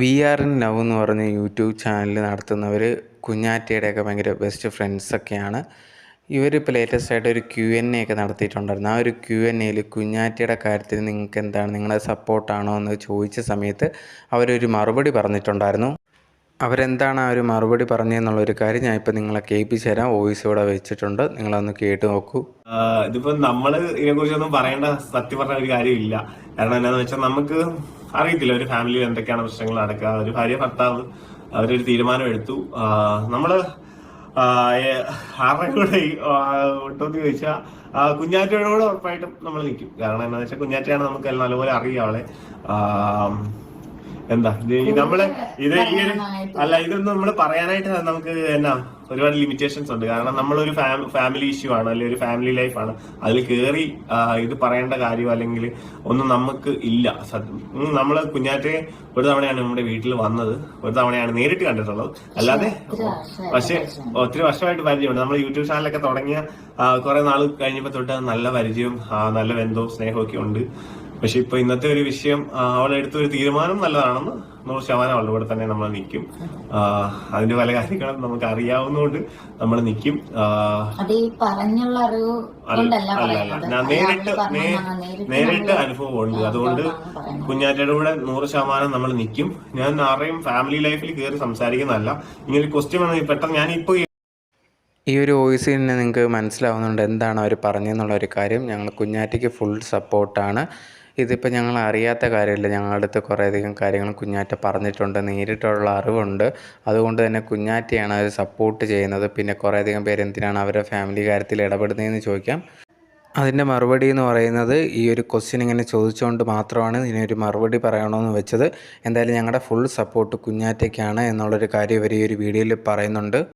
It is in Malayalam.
വി ആർ എൻ നവ് എന്ന് പറഞ്ഞ യൂട്യൂബ് ചാനൽ നടത്തുന്നവർ കുഞ്ഞാറ്റയുടെയൊക്കെ ഭയങ്കര ബെസ്റ്റ് ഫ്രണ്ട്സൊക്കെയാണ് ഇവർ ഇപ്പോൾ ലേറ്റസ്റ്റ് ആയിട്ട് ഒരു ക്യു എൻ എ ഒക്കെ നടത്തിയിട്ടുണ്ടായിരുന്നു. ആ ഒരു ക്യു എൻ എയിൽ കുഞ്ഞാറ്റയുടെ കാര്യത്തിൽ നിങ്ങൾക്ക് എന്താണ് നിങ്ങളുടെ സപ്പോർട്ടാണോ എന്ന് ചോദിച്ച സമയത്ത് അവരൊരു മറുപടി പറഞ്ഞിട്ടുണ്ടായിരുന്നു. അവരെന്താണ് ആ ഒരു മറുപടി പറഞ്ഞതെന്നുള്ളൊരു കാര്യം ഞാൻ ഇപ്പം നിങ്ങളെ കേൾപ്പിച്ച് തരാം. വോയിസ് ഇവിടെ വെച്ചിട്ടുണ്ട്. നിങ്ങളൊന്ന് കേട്ട് നോക്കൂ. ഇതിപ്പോൾ നമ്മൾ ഇതിനെക്കുറിച്ചൊന്നും ഇതിനെ കുറിച്ചൊന്നും പറയേണ്ട സത്യം പറഞ്ഞ ഒരു കാര്യമില്ല. കാരണം എന്താണെന്ന് വെച്ചാൽ നമുക്ക് അറിയത്തില്ല ഒരു ഫാമിലിയിൽ എന്തൊക്കെയാണ് പ്രശ്നങ്ങൾ നടക്കുക. ഒരു ഭാര്യ ഭർത്താവ് അവരൊരു തീരുമാനം എടുത്തു. നമ്മൾ ആരുടെ കൂടെ ഒട്ടോന്ന് ചോദിച്ചാൽ കുഞ്ഞാറ്റയുടെ കൂടെ ഉറപ്പായിട്ടും നമ്മൾ നിൽക്കും. കാരണം എന്താണെന്ന് വെച്ചാൽ കുഞ്ഞാറ്റയാണ് നമുക്ക് നല്ലപോലെ അറിയാം അവളെ. എന്താ ഇത് നമ്മൾ ഇത് ഈ ഒരു അല്ല ഇതൊന്നും നമ്മൾ പറയാനായിട്ട് നമുക്ക് എന്നാ ഒരുപാട് ലിമിറ്റേഷൻസ് ഉണ്ട്. കാരണം നമ്മളൊരു ഫാമിലി ഇഷ്യൂ ആണ് അല്ലെങ്കിൽ ഒരു ഫാമിലി ലൈഫ് ആണ്. അതിൽ കയറി ഇത് പറയേണ്ട കാര്യം അല്ലെങ്കിൽ ഒന്നും നമുക്ക് ഇല്ല. ഉം, കുഞ്ഞാറ്റെ ഒരു തവണയാണ് നമ്മുടെ വീട്ടിൽ വന്നത്. ഒരു തവണയാണ് നേരിട്ട് കണ്ടിട്ടുള്ളത്. അല്ലാതെ പക്ഷെ ഒത്തിരി വർഷമായിട്ട് പരിചയമുണ്ട്. നമ്മൾ യൂട്യൂബ് ചാനലൊക്കെ തുടങ്ങിയ കുറെ നാൾ കഴിഞ്ഞപ്പോൾ തൊട്ട് നല്ല പരിചയവും നല്ല ബന്ധവും സ്നേഹവും ഒക്കെ ഉണ്ട്. പക്ഷെ ഇപ്പൊ ഇന്നത്തെ ഒരു വിഷയം അവളെ അവൾ എടുത്ത ഒരു തീരുമാനം നല്ലതാണെന്ന് നൂറ് ശതമാനം അവളുടെ കൂടെ തന്നെ നമ്മൾ നിൽക്കും. അതിന്റെ പല കാര്യങ്ങളും നമുക്ക് അറിയാവുന്നതുകൊണ്ട് നമ്മൾ നിൽക്കും. പറഞ്ഞുള്ള അറിവ് ഞാൻ നേരിട്ട് നേരിട്ട് അനുഭവം ഉണ്ട് അനുഭവമുണ്ട്. അതുകൊണ്ട് കുഞ്ഞാറ്റയുടെ കൂടെ നൂറ് ശതമാനം നമ്മൾ നിൽക്കും. ഞാൻ ആരെയും ഫാമിലി ലൈഫിൽ കയറി സംസാരിക്കുന്നതല്ല. ഇങ്ങനെ ഒരു ക്വസ്റ്റ്യൻ വന്നത് പെട്ടെന്ന് ഞാൻ ഇപ്പോൾ ഈ ഒരു വോയിസിൽ നിന്ന് നിങ്ങൾക്ക് മനസ്സിലാവുന്നുണ്ട്. എന്താണ് അവർ പറഞ്ഞതെന്നുള്ള ഒരു കാര്യം. ഞങ്ങൾ കുഞ്ഞാറ്റയ്ക്ക് ഫുൾ സപ്പോർട്ടാണ് ഇതിപ്പോൾ ഞങ്ങൾ അറിയാത്ത കാര്യമില്ല. ഞങ്ങളുടെ അടുത്ത് കുറേയധികം കാര്യങ്ങൾ കുഞ്ഞാറ്റ പറഞ്ഞിട്ടുണ്ട്. നേരിട്ടുള്ള അറിവുണ്ട്. അതുകൊണ്ട് തന്നെ കുഞ്ഞാറ്റയാണ് അവർ സപ്പോർട്ട് ചെയ്യുന്നത്. പിന്നെ കുറേയധികം പേര് എന്തിനാണ് അവരുടെ ഫാമിലി കാര്യത്തിൽ ഇടപെടുന്നതെന്ന് ചോദിക്കാം. അതിന്റെ മറുപടി എന്ന് പറയുന്നത് ഈ ഒരു ക്വസ്റ്റ്യൻ ഇങ്ങനെ ചോദിച്ചുകൊണ്ട് മാത്രമാണ് ഇതിനൊരു മറുപടി പറയണമെന്ന് വെച്ചത്. എന്തായാലും ഞങ്ങളുടെ ഫുൾ സപ്പോർട്ട് കുഞ്ഞാറ്റയ്ക്കാണ് എന്നുള്ളൊരു കാര്യം ഇവർ ഈ ഒരു വീഡിയോയിൽ പറയുന്നുണ്ട്.